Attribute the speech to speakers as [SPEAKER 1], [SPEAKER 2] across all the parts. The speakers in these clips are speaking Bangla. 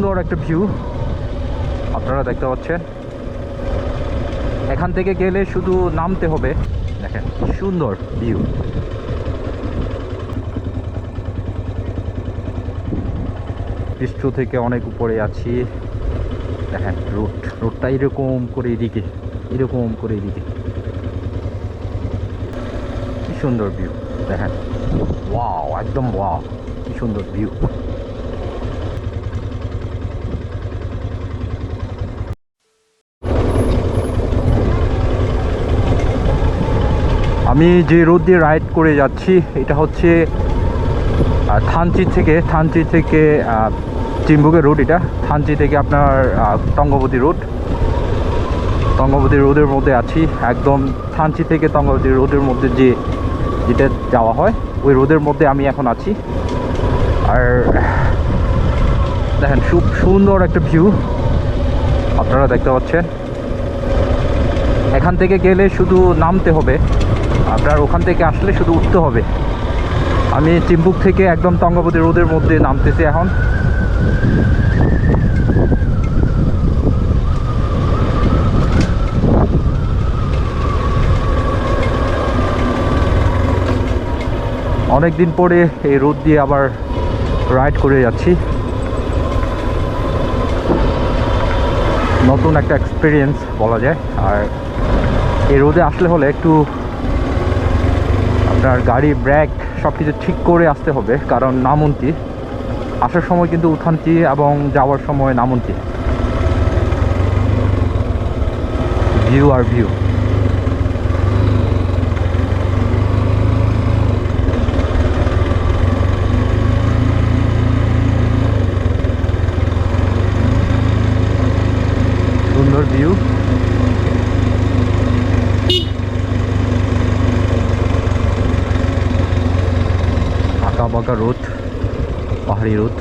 [SPEAKER 1] সুন্দর একটা ভিউ আপনারা দেখতে পাচ্ছেন। এখান থেকে গেলে শুধু নামতে হবে। দেখেন, সুন্দর ভিউ পৃষ্ঠ থেকে অনেক উপরে আছি। দেখেন রোড রোডটা এরকম করে এদিকে, এরকম করে এদিকে। কি সুন্দর ভিউ দেখেন। ওয়াও একদম ওয়াও কি সুন্দর ভিউ আমি যে রোড দিয়ে রাইড করে যাচ্ছি, এটা হচ্ছে থানচি থেকে থানচি থেকে চিম্বুকের রোড এটা। থানচি থেকে আপনার তঙ্গবতী রোড। তঙ্গবতী রোডের মধ্যে আছি। একদম থানচি থেকে তঙ্গবতী রোডের মধ্যে যে যেটা যাওয়া হয়, ওই রোডের মধ্যে আমি এখন আছি। আর, দেখেন খুব সুন্দর একটা ভিউ। আপনারা দেখতে পাচ্ছেন। এখান থেকে গেলে শুধু নামতে হবে। আপনার ওখান থেকে আসলে শুধু উঠতে হবে। আমি চিম্বুক থেকে একদম তঙ্গবতী রোদের মধ্যে নামতেছি এখন। অনেক দিন পরে এই রোদ দিয়ে আবার রাইড করে যাচ্ছি। নতুন একটা এক্সপিরিয়েন্স বলা যায়। আর এই রোদে আসলে হলে একটু আপনার গাড়ি ব্রেক সব কিছু ঠিক করে আসতে হবে, কারণ নামন্তি। আসার সময় কিন্তু উঠান্তি এবং যাওয়ার সময় নামন্তি। ভিউ আর ভিউ সুন্দর ভিউ আঁকা বাঁকা রোদ পাহাড়ি রোদ।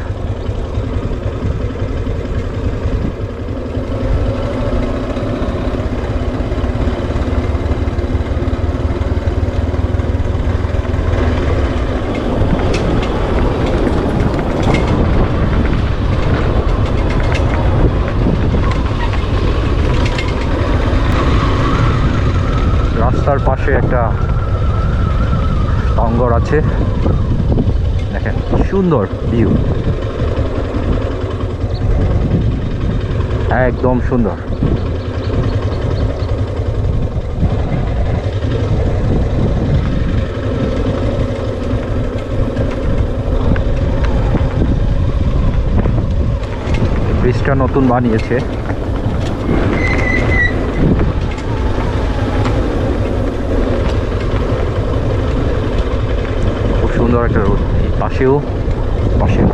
[SPEAKER 1] রাস্তার পাশে একটা টঙ্গর আছে। দেখেন সুন্দর ভিউ একদম সুন্দর। ব্রিজটা নতুন বানিয়েছে। খুব সুন্দর একটা রোড পাশেও পাশেও।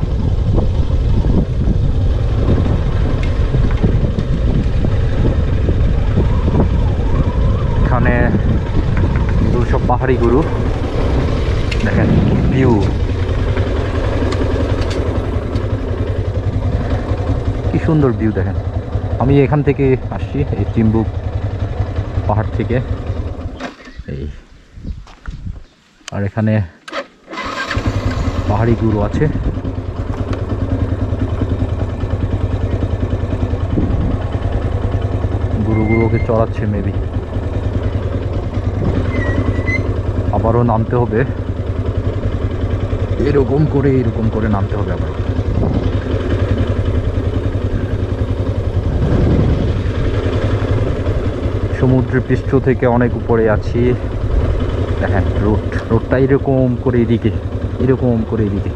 [SPEAKER 1] এখানে দুশো পাহাড়ি গুরু। দেখেন, ভিউ। কি সুন্দর ভিউ, দেখেন। আমি এখান থেকে আসছি, এই চিম্বুক পাহাড় থেকে। এই। আর এখানে পাহাড়ি গুরু আছে। গুরুগুলোকে চড়াচ্ছে মেবি আবারও নামতে হবে। এরকম করে এরকম করে নামতে হবে আবার সমুদ্রের পৃষ্ঠ থেকে অনেক উপরে আছি। দেখেন, রোড, রোডটা এরকম করে এদিকে। এরকম করে এদিকে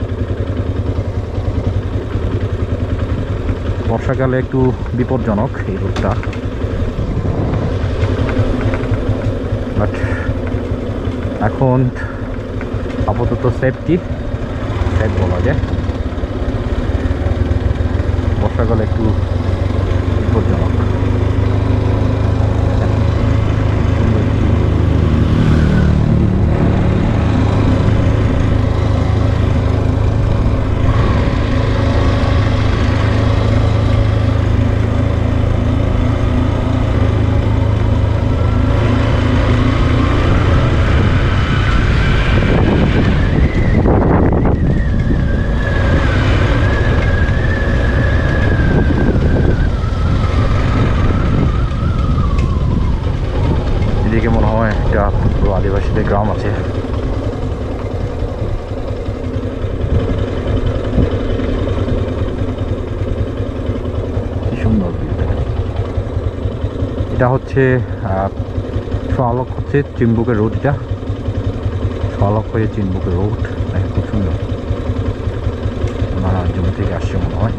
[SPEAKER 1] বর্ষাকালে একটু বিপজ্জনক এই রোডটা বাট এখন আপাতত সেফটি সেফ বলা যায়। বর্ষাকালে একটু আদিবাসীদের গ্রাম আছে। সুন্দর এটা হচ্ছে সোয়ালক হচ্ছে চিম্বুকের রোড এটা। সোয়ালক হয়ে চিম্বুকের রোড খুব সুন্দর। জমি থেকে আসছে মনে হয়।